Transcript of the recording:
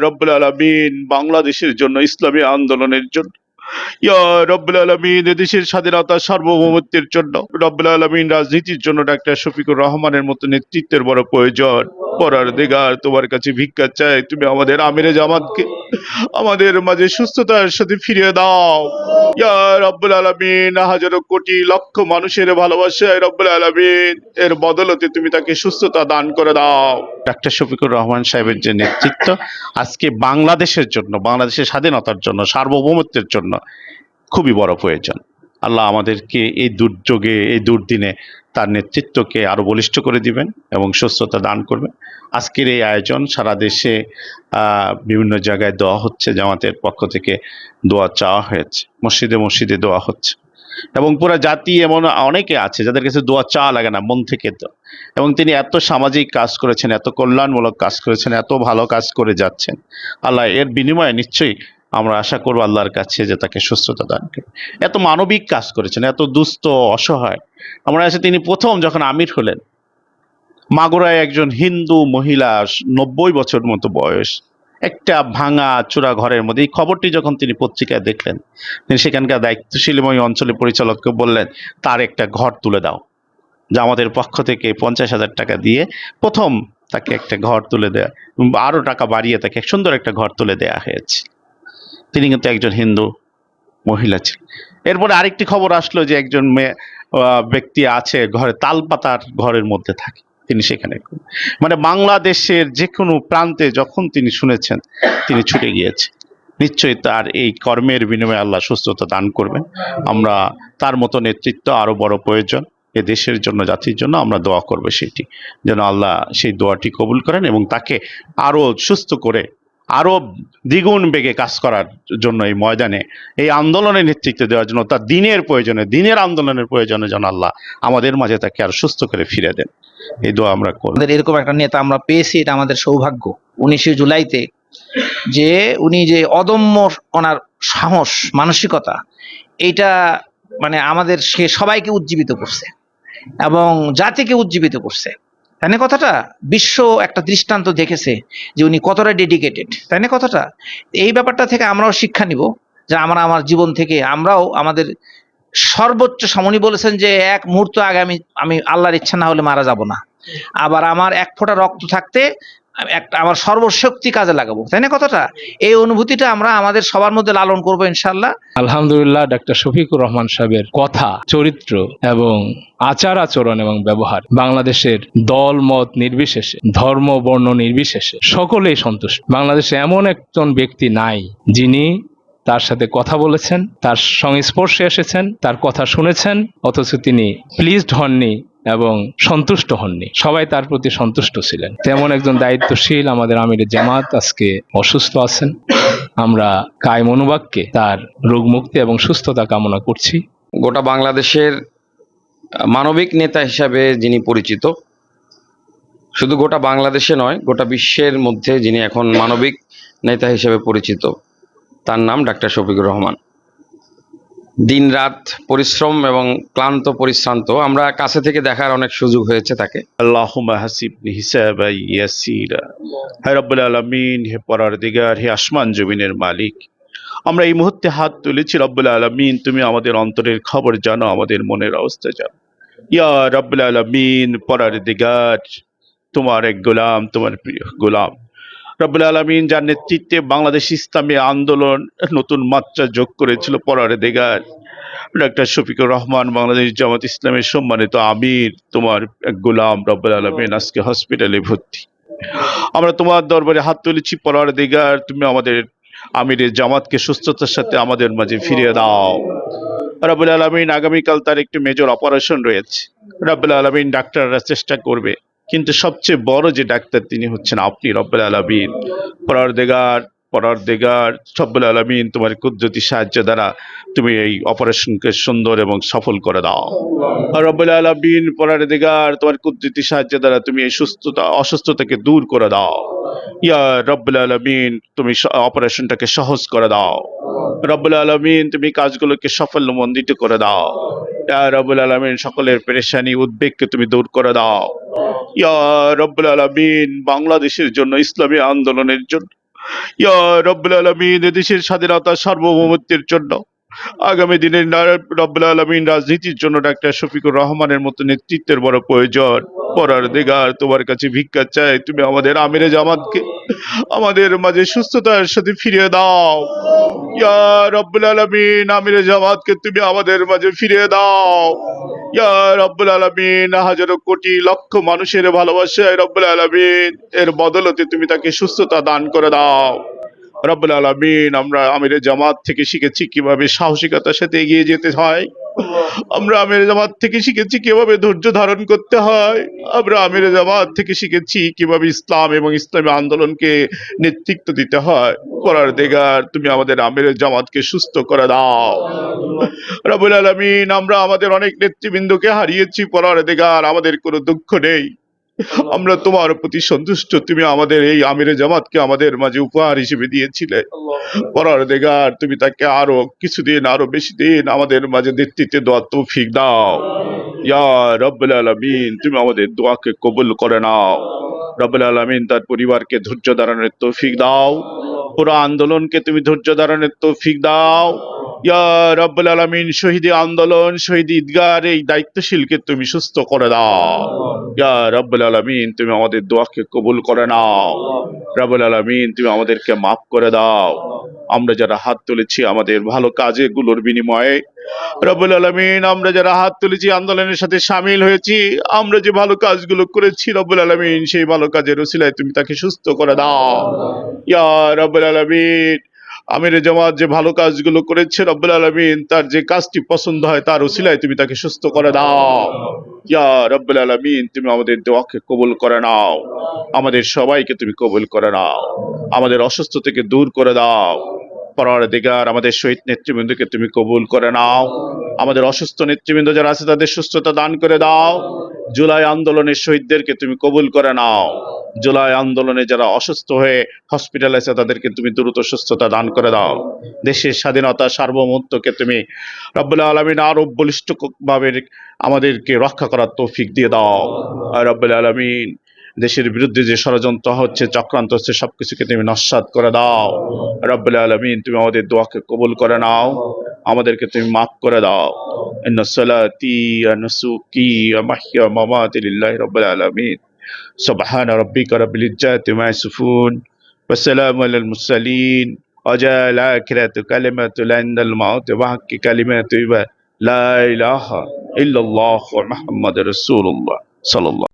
রব্বুল আলমিন, বাংলাদেশের জন্য, ইসলামী আন্দোলনের জন্য। ইয়া রব্বুল আলমিন, দেশের স্বাধীনতা সার্বভৌমত্বের জন্য। রব্বুল আলমিন, রাজনীতির জন্য ডাক্তার শফিকুর রহমানের মতো নেতৃত্বের বড় প্রয়োজন। পরার দিগার তোমার কাছে ভিক্ষা চাই, তুমি আমাদের আমিরে জামাতকে। আমাদের মাঝে সুস্থতার সাথে ফিরিয়ে দাও। ইয়া রব্বুল আলমিন, হাজারো কোটি লক্ষ মানুষের ভালোবাসায় রব্বুল আলমিন। এর বদলতে তুমি তাকে সুস্থতা দান করে দাও। ডাক্তার শফিকুর রহমান সাহেবের যে নেতৃত্ব, আজকে বাংলাদেশের জন্য, বাংলাদেশের স্বাধীনতার জন্য, সার্বভৌমত্বের জন্য খুবই বড় প্রয়োজন। আল্লাহ আমাদেরকে এই দুর্যোগে, এই দুর্দিনে তার নেতৃত্বকে আরও বলিষ্ঠ করে দিবেন এবং সুস্থতা দান করবেন। আজকের এই আয়োজন সারা দেশে বিভিন্ন জায়গায় দোয়া হচ্ছে, জামাতের পক্ষ থেকে দোয়া চাওয়া হয়েছে, মসজিদে মসজিদে দোয়া হচ্ছে। এবং পুরো জাতি এমন অনেকে আছে যাদের কাছে দোয়া চাওয়া লাগে না, মন থেকে তো। এবং তিনি এত সামাজিক কাজ করেছেন, এত কল্যাণমূলক কাজ করেছেন, এত ভালো কাজ করে যাচ্ছেন। আল্লাহ এর বিনিময়ে নিশ্চয়ই আমরা আশা করব আল্লাহর কাছে যে তাকে সুস্থতা দান করবে এত মানবিক কাজ করেছেন, এত দুস্থ, অসহায়। আমরা আছে তিনি প্রথম যখন আমির হলেন। মাগুরায় একজন হিন্দু মহিলা, নব্বই বছর মতো বয়স, একটা ভাঙা চূড়া ঘরের মধ্যে, এই খবরটি যখন তিনি পত্রিকায় দেখলেন, তিনি সেখানকার দায়িত্বশীল এবং অঞ্চলের পরিচালককে বললেন, তার একটা ঘর তুলে দাও, যা আমাদের পক্ষ থেকে পঞ্চাশ হাজার টাকা দিয়ে প্রথম তাকে একটা ঘর তুলে দেয়া এবং আরও টাকা বাড়িয়ে তাকে সুন্দর একটা ঘর তুলে দেয়া হয়েছে। তিনি কিন্তু একজন হিন্দু মহিলা ছিলেন। এরপরে আরেকটি খবর আসলো যে একজন মেয়ে ব্যক্তি আছে ঘরে, তালপাতার ঘরের মধ্যে থাকে। তিনি সেখানে মানে বাংলাদেশের যে কোনো প্রান্তে যখন তিনি শুনেছেন, তিনি ছুটে গিয়েছে। নিশ্চয়ই তার এই কর্মের বিনিময়ে আল্লাহ সুস্থতা দান করবেন। আমরা তার মতো নেতৃত্ব আরও বড় প্রয়োজন। এ দেশের জন্য, জাতির জন্য আমরা দোয়া করব সেটি। যেন আল্লাহ সেই দোয়াটি কবুল করেন এবং তাকে আরও সুস্থ করে আরও দ্বিগুণ বেগে কাজ করার জন্য এই ময়দানে, এই আন্দোলনের নেতৃত্ব দেওয়ার জন্য, তার দিনের প্রয়োজনে, দিনের আন্দোলনের প্রয়োজনে যেন আল্লাহ আমাদের মাঝে তাকে আর সুস্থ করে ফিরে দেন। এই দোয়া আমরা করব এরকম একটা নেতা আমরা পেয়েছি, এটা আমাদের সৌভাগ্য। উনিশে জুলাইতে যে, উনি যে অদম্য ওনার সাহস, মানসিকতা এইটা মানে আমাদের সে সবাইকে উজ্জীবিত করছে এবং জাতিকে উজ্জীবিত করছে। তাই না কথাটা? বিশ্ব একটা দৃষ্টান্ত দেখেছে যে উনি কতটা ডেডিকেটেড তাই না কথাটা? এই ব্যাপারটা থেকে আমরাও শিক্ষা নিব যে আমরা আমার জীবন থেকে আমরাও আমাদের সর্বোচ্চ সমনি বলেছেন যে এক মুহূর্ত আগে আমি আমি আল্লাহর ইচ্ছা না হলে মারা যাব না। আবার আমার এক ফোঁটা রক্ত থাকতে একটা, আমার সর্বশক্তি কাজে লাগাবো, তাই না কথাটা? এই অনুভূতিটা আমরা আমাদের সবার মধ্যে লালন করব ইনশাল্লাহ আলহামদুলিল্লাহ, ডাক্তার শফিকুর রহমান সাহেবের কথা, চরিত্র এবং আচার আচরণ এবং ব্যবহার বাংলাদেশের দল, মত নির্বিশেষে, ধর্ম, বর্ণ নির্বিশেষে সকলেই সন্তুষ্ট। বাংলাদেশে এমন একজন ব্যক্তি নাই যিনি তার সাথে কথা বলেছেন, তার সংস্পর্শে এসেছেন, তার কথা শুনেছেন, অথচ তিনি প্লিজড হননি এবং সন্তুষ্ট হননি। সবাই তার প্রতি সন্তুষ্ট ছিলেন। তেমন একজন দায়িত্বশীল আমাদের আমির জামাত আজকে অসুস্থ আছেন। আমরা কায় মনোবাক্যে তার রোগ মুক্তি এবং সুস্থতা কামনা করছি। গোটা বাংলাদেশের মানবিক নেতা হিসাবে যিনি পরিচিত, শুধু গোটা বাংলাদেশে নয়, গোটা বিশ্বের মধ্যে যিনি এখন মানবিক নেতা হিসেবে পরিচিত, তার নাম ডাক্তার শফিকুর রহমান। দিনরাত পরিশ্রম এবং ক্লান্ত, পরিশ্রান্ত, আমরা কাছে থেকে দেখার অনেক সুযোগ হয়েছে তাকে। ইয়াসিরা। হে রব্বুল আলামিন, হে হে আসমান জমিনের মালিক, আমরা এই মুহূর্তে হাত তুলেছি রব্বুল আলামিন, তুমি আমাদের অন্তরের খবর জানো, আমাদের মনের অবস্থা জানো। ইয়া রব্বুল আলমিন পরার দিগার তোমার এক গোলাম, তোমার প্রিয় গোলাম। রব্বুল আলামিন যার নেতৃত্বে বাংলাদেশ ইসলামী আন্দোলন নতুন মাত্রা যোগ করেছিল পরারে দেগার ডাক্তার শফিকুর রহমান, বাংলাদেশ জামাত ইসলামের সম্মানিত আমির, তোমার গোলাম রব্বুল আলমিন আজকে হসপিটালে ভর্তি। আমরা তোমার দরবারে হাত তুলেছি পরার দিগার তুমি আমাদের আমিরের জামাতকে সুস্থতার সাথে আমাদের মাঝে ফিরিয়ে দাও। রব্বুল আলমিন আগামীকাল তার একটি মেজর অপারেশন রয়েছে। রব্বুল আলমিন ডাক্তাররা চেষ্টা করবে। কিন্তু সবচেয়ে বড় যে ডাক্তার তিনি হচ্ছেন আপনি রব্বুল আলমিন। পরদেগার দিগার পরার দেগার সব্বুল আলমিন তোমার কুদরতি সাহায্য দ্বারা তুমি এই অপারেশনকে সুন্দর এবং সফল করে দাও। রব্বুল আলমিন পরার দেগার তোমার কুদরতি সাহায্য দ্বারা তুমি এই সুস্থতা, অসুস্থতাকে দূর করে দাও। ইয়া রব্বুল আলমিন, তুমি অপারেশনটাকে সহজ করে দাও। রব্বুল আলমিন, তুমি কাজগুলোকে সাফল্যমণ্ডিত করে দাও। ইয়া রব্বুল আলমিন, সকলের পেরেশানি, উদ্বেগকে তুমি দূর করে দাও। ইয়া রব্বুল আলমিন, বাংলাদেশের জন্য ইসলামী আন্দোলনের জন্য দেশের স্বাধীনতা সার্বভৌমত্বের জন্য, আগামী দিনের রব্বুল আলমিন রাজনীতির জন্য ডাক্তার শফিকুর রহমানের মতো নেতৃত্বের বড় প্রয়োজন। পরার দেগার তোমার কাছে ভিক্ষা চাই, তুমি আমাদের আমিরে জামাতকে, আমাদের মাঝে সুস্থতার সাথে ফিরিয়ে দাও। ইয়া রব্বুল আলমিন, আমিরে জামাতকে তুমি আমাদের মাঝে ফিরিয়ে দাও। ইয়া রব্বুল আলমিন, হাজারো কোটি লক্ষ মানুষের ভালোবাসায় রব্বুল আলমিন। এর বদলতে তুমি তাকে সুস্থতা দান করে দাও। রব্বুল আলমিন, আমরা আমিরের জামাত থেকে শিখেছি কীভাবে সাহসিকতার সাথে এগিয়ে যেতে হয়। আমরা আমের জামাত থেকে শিখেছি কীভাবে ধৈর্য ধারণ করতে হয়। আমরা আমের জামাত থেকে শিখেছি কীভাবে ইসলাম এবং ইসলামী আন্দোলনকে নেতৃত্ব দিতে হয়। করার দেগার তুমি আমাদের আমের জামাতকে সুস্থ করে দাও। রবুল আলমিন, আমরা আমাদের অনেক নেতৃবৃন্দকে হারিয়েছি পরার দেগার আমাদের কোনো দুঃখ নেই। আমরা তোমার প্রতি সন্তুষ্ট। তুমি আমাদের এই আমিরে জামাতকে আমাদের মাঝে উপহার হিসেবে দিয়েছিলে। পরার দেগার তুমি তাকে আরও কিছুদিন আরও বেশি দিন আমাদের মাঝে নেতৃত্বে দোয়া তৌফিক দাও। ইয়া রব্বুল আলামিন তুমি আমাদের দোয়াকে কবুল করে নাও। রব্বুল আলামিন তার পরিবারকে ধৈর্য ধারণের তৌফিক দাও। পুরো আন্দোলনকে তুমি ধৈর্য ধারণের তৌফিক দাও। ইয়া রব্বুল আলামিন শহীদ আন্দোলন শহীদ ঈদগার এই দায়িত্বশীলকে তুমি সুস্থ করে দাও। ইয়া রব্বুল আলামিন তুমি আমাদের দোয়াকে কবুল করে নাও। রব্বুল আলামিন তুমি আমাদেরকে মাফ করে দাও। আমরা যারা হাত তুলেছি আমাদের ভালো কাজে গুলোর বিনিময়ে রবুল আলামিন আমরা যারা হাত তুলেছি আন্দোলনের সাথে সামিল হয়েছি আমরা যে ভালো কাজগুলো করেছি রব্বুল আলামিন সেই ভালো কাজের রসিলায় তুমি তাকে সুস্থ করে দাও। ইয়া রব্বুল আলামিন আমির জামাত যে ভালো কাজগুলো করেছে রব্বুল আলমিন তার যে কাজটি পছন্দ হয় তার ওসিলায় তুমি তাকে সুস্থ করে দাও। ইয়া রব্বুল আলমিন, তুমি আমাদের দেওয়াকে কবুল করে নাও। আমাদের সবাইকে তুমি কবুল করে নাও। আমাদের অসুস্থ থেকে দূর করে দাও। পরার দিগার আমাদের শহীদ নেতৃবৃন্দকে তুমি কবুল করে নাও। আমাদের অসুস্থ নেতৃবৃন্দ যারা আছে, তাদের সুস্থতা দান করে দাও। জুলাই আন্দোলনের শহীদদেরকে তুমি কবুল করে নাও। জুলাই আন্দোলনে যারা অসুস্থ হয়ে হসপিটাল আছে, তাদেরকে তুমি দ্রুত সুস্থতা দান করে দাও। দেশের স্বাধীনতা সার্বভৌমত্বকে তুমি রব্বুল আলমিন আরও বলিষ্ঠ ভাবে আমাদেরকে রক্ষা করার তৌফিক দিয়ে দাও। রব্বুল আলমিন। দেশের বিরুদ্ধে যে ষড়যন্ত্র হচ্ছে চক্রান্ত হচ্ছে সবকিছুকে তুমি নস্বাত করে দাও রব্বুল আলমিন তুমি আমাদের দোয়াকে কবুল করে নাও আমাদেরকে তুমি মাফ করে দাও ইন্ন সালাতি ওয়া নুসুকি ওয়া মাহইয়া ওয়া মামাতি লিল্লাহি রাব্বিল আলামিন সুবহান রাব্বিকা রাব্বিল ইজ্জাতি মা ইয়াসিফুন ওয়া সালামু আলাল মুরসালিন وجاء الآخرة كلمة عند الموت وحق كلمة لا إله إلا الله محمد رسول الله صلى الله